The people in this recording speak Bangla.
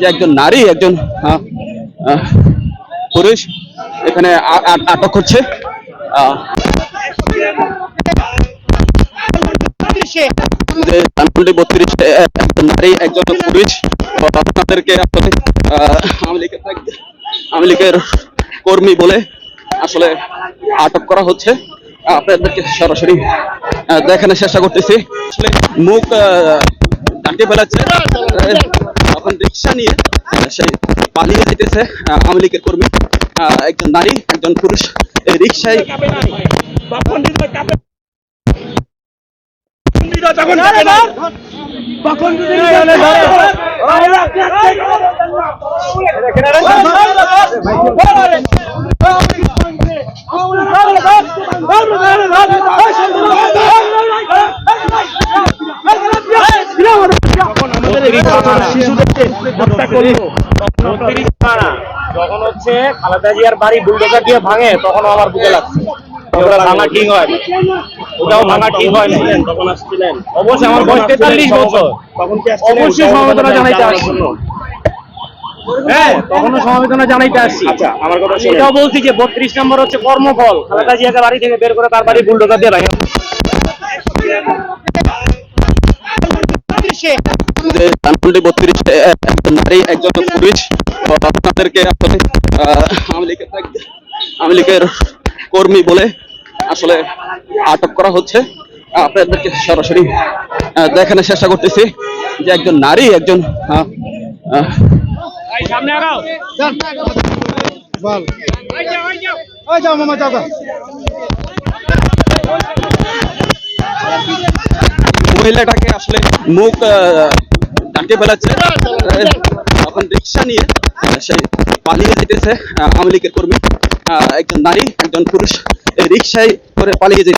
যে একজন নারী, একজন পুরুষ এখানে আটক ধানমন্ডি বত্রিশ নারী, একজন পুরুষ। আপনাদেরকে আসলে আওয়ামী লীগের কর্মী বলে আসলে আটক করা হচ্ছে। আপনাদেরকে সরাসরি দেখানোর চেষ্টা করতেছি। আসলে মুখ ডাকে ফেলাচ্ছে। এখন রিক্সা নিয়ে সেই পালিয়ে যেতেছে আওয়ামী লীগের কর্মী একজন নারী, একজন পুরুষ। এই রিক্সায় যখন হচ্ছে খালেদা জিয়ার বাড়ি বুলডোজার দিয়ে ভাঙে তখন আমার বুকে লাগছে। ওটা ভাঙা ঠিক হয় ওটাও ভাঙা ঠিক হয় না। তখন আসছিলেন। অবশ্যই আমার বয়স তেতাল্লিশ বছর। তখন অবশ্যই সমবেদনা জানাইতে হ্যাঁ তখনও সমবেদনা জানাইতে আসছি। আচ্ছা আমার কথা এটাও বলছি যে বত্রিশ নম্বর হচ্ছে কর্মফল। খালেদা জিয়াকে বাড়ি থেকে বের করে তার বাড়ি বুলডোজার দিয়ে ভাঙে। যে ধানমন্ডি বত্রিশ একজন নারী একজন তো আপনাদেরকে আসলে আওয়ামী লীগের কর্মী বলে আসলে আটক করা হচ্ছে। আপনাদেরকে সরাসরি আহ, দেখানোর চেষ্টা করতেছি যে একজন নারী একজন সামনে মহিলাটাকে আসলে মুখ ডাকে বেড়াচ্ছে তখন রিক্সা নিয়ে সেই পালিয়ে যেতেছে আওয়ামী লীগের কর্মী। একজন নারী, একজন পুরুষ। রিক্সায় করে পালিয়ে যেতে